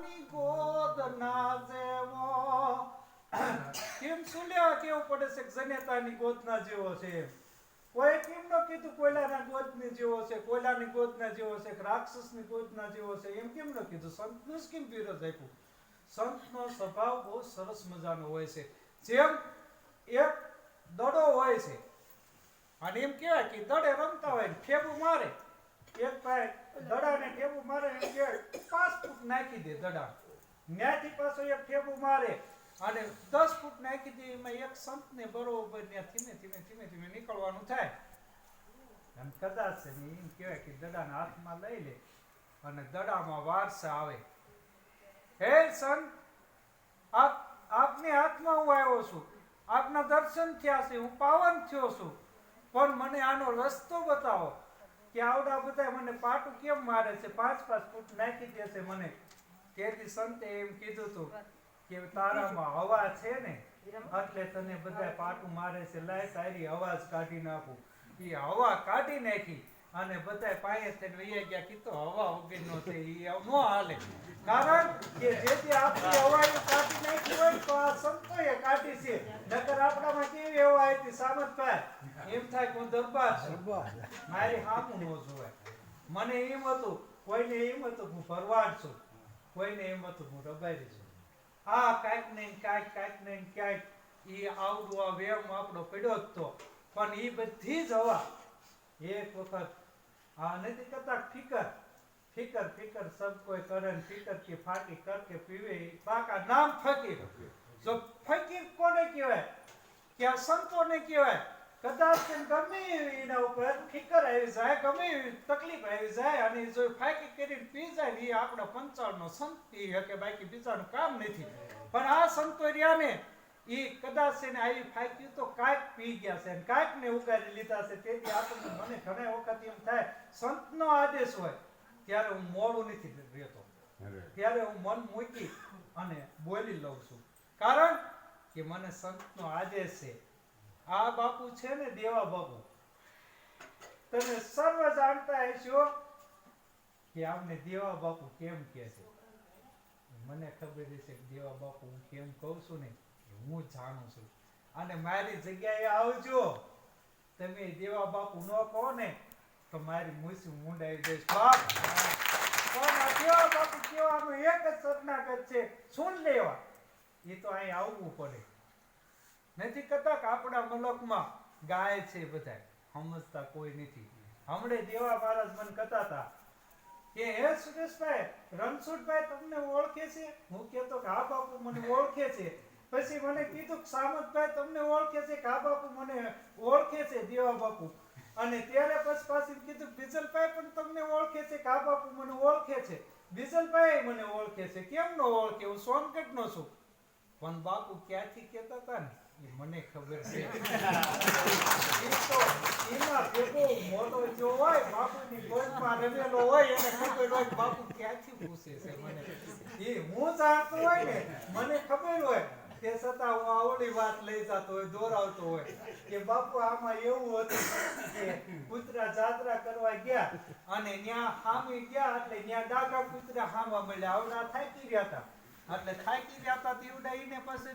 દડાની ગોદ જેવો છે જનેતાની. કોઈ ન કીધું કોયલાના ગોદની જેવો છે, કોયલાની ગોદના જેવો છે રાક્ષસની ગોદના જેવો છે, એમ કેમ ન કીધું? સંતનું કેમ બિરુદ આપ્યું? સંતનો સ્વભાવ બહુ સરસ મજાનો હોય છે. જેમ એક દડો હોય છે અને એમ કહેવાય કે દડે રમતા હોય ને ઠેબુ મારે એક ભાઈ દડાને ઠેબુ મારે એમ કે પાંચ ફૂટ નાખી દે દડા ન્યાથી પાછો એક ઠેબુ મારે અને દસ ફૂટ નાખી દે, એમાં એક સંતને બરોબર ત્યાં ધીમે ધીમે ધીમે ધીમે નીકળવાનું થાય. અને કદાચ ને એમ કહેવાય કે દડાના હાથમાં લઈ લે અને દડામાં વારસા આવે. હે સંત, આપ, આપની હાથમાં હું આવ્યો છું. આપના દર્શન થયા છે, હું પાવન થયો છું. પણ મને આનો રસ્તો બતાવો. કે આવડા બધા મને પાટું કેમ મારે છે? પાંચ પાંચ ફૂટ નાખી દે છે મને. તેથી સંતે એમ કીધું હતું કે તારામાં હવા છે ને, એટલે તને બધા પાટું મારે છે. લાય તારી અવાજ કાઢી નાખું. એ હવા કાઢી નાખી અને બધા પાયે થઈને વહી ગયા કીધું હવા વગરનો છે એ ન હાલે. કારણ કે જેથી આપણી હવા કાઢી નાખી હોય તો આ સંતોએ કાઢી છે. નકર આપણામાં કેવી હવા હતી સામતભાઈ? એમ થાય કોઈ દરબાર છે. મારી હામું ન જોવાય. મને એમ હતું કોઈને એમ હતું હું ફરવાડ છું. કોઈને એમ હતું હું રબારી છું. હા કાંઈક ને કાંઈક કાંઈક ને ક્યાંક એ આવડો આ વેમ આપણો પડ્યો જ તો. પણ એ બધી જ હવા એક વખત આ નથી કરતા ફિકર ફિકર ફિકર સબ કોઈ કરે ને ફિકર કે ફાટી કર કે પીવે બાકા નામ ફકીર. જો ફકીર કોને કહેવાય? કે સંતોને કહેવાય? કદાચ એમ ગમે એવી એના ઉપર ફિકર આવી જાય ગમે એવી તકલીફ આવી જાય અને જો ફાકી કરીને પી જાય ને એ આપણા પંચાળનો સંત પી શકે બાકી બીજાનું કામ નથી. પણ આ સંતો રહ્યા ને એ કદાચ એને આવી ફાક્યું તો કાંઈક પી ગયા છે અને કાંઈક ને ઉગારી લીધા છે તેથી આપણને મને ઘણા વખત એમ થાય સંતનો આદેશ હોય ત્યારે હું મોડું નથી રહેતો. ત્યારે હું મન મૂકી અને બોલી લઉં છું. કારણ કે મને સંતનો આદેશ છે. આ બાપુ છે ને દેવા બાપુ. તમે સર્વ જાણતા હશો કે આમને દેવા બાપુ કેમ કે છે. મને ખબર છે કે દેવા બાપુ હું કેમ કહું છું ને હું જાણું છું. અને મારી જગ્યાએ આવજો. તમે દેવા બાપુ ન કહો ને તો મારી મૂસી મુંડાઈ જઈશ બાપ! દેવા બાપુ કહેવાનું એક જ શરણાગત છે. સુન લેવા? એ તો અહીં આવવું પડે. નથી કરતા કે આપણા મલકમાં ગાય છે બધા સમજતા કોઈ નથી. હમણે દેવા મહારાજ મને કહેતા હતા કે, હે સુરેશભાઈ, રણછોડભાઈ તમને ઓળખે છે? હું કહેતો કે, હા બાપુ, મને ઓળખે છે. પછી મને કીધું સામતભાઈ તમને ઓળખે છે? કે, હા બાપુ, મને ઓળખે છે દેવા બાપુ. અને ત્યારે પછી પાછી કીધું બીજલભાઈ પણ તમને ઓળખે છે? કે, હા બાપુ, મને ઓળખે છે. બીજલભાઈ મને ઓળખે છે. કેમ ન ઓળખે? હું સોનગઢ નો છું. પણ બાપુ ક્યાંથી કહેતા હતા ને? બાપુ દોરાવતો હોય કે બાપુ આમાં એવું હતું કે કૂતરા જાત્રા કરવા ગયા અને ત્યાં હામી ગયા એટલે ત્યાં ડાકા કૂતરા હામવા મળ્યા આવડા થાકી રહ્યા હતા એટલે થાકી રહ્યા હતા તેવડા ઈને પછી